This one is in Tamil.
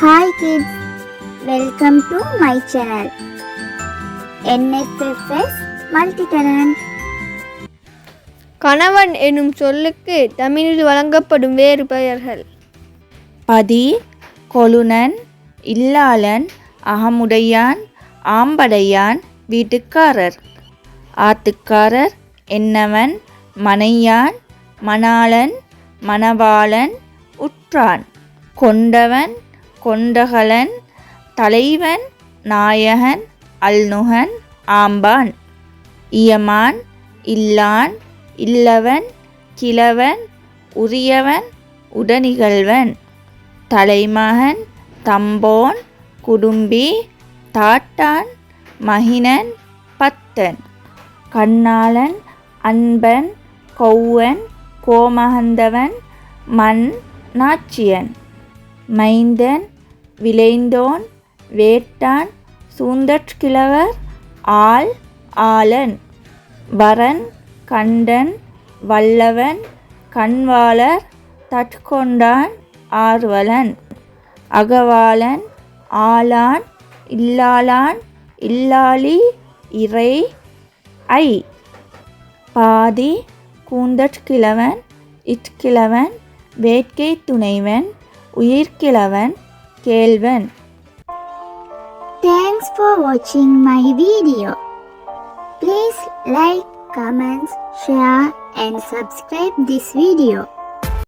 Hi kids welcome to my channel NSFS multi talent கணவன் எனும் சொல்லுக்கு தமிழில் வழங்கப்படும் வேறு பெயர்கள். பதி கொழுனன் இல்லாளன் அகமுடையான் ஆம்படையான் வீட்டுக்காரர். ஆத்துக்காரர் என்னவன் மனையான் மணாளன் மணவாளன் உற்றான். கொண்டவன் கொண்டகலன் தலைவன் நாயகன் அல்நுகன் ஆம்பான். இயமான் இல்லான் இல்லவன் கிழவன் உரியவன் உடனிகழ்வன். தலைமகன் தம்போன் குடும்பி தாட்டான் மகினன் பத்தன். கண்ணாளன் அன்பன் கௌவன் கோமகந்தவன் மண் நாச்சியன். மைந்தன் விளைந்தோன் வேட்டான் சூந்தற்கிழவர் ஆள் ஆளன். வரன் கண்டன் வல்லவன் கண்வாளர் தற்கொண்டான் ஆர்வலன். அகவாளன் ஆளான் இல்லாளான் இல்லாளி இறை ஐ. பாதி கூந்தற்கிழவன் இட்கிழவன் வேட்கை துணைவன் உயிர்க்கிழவன் கேள்வன் தேங்க்ஸ் ஃபார் வாட்சிங் my video please like comments share and subscribe this video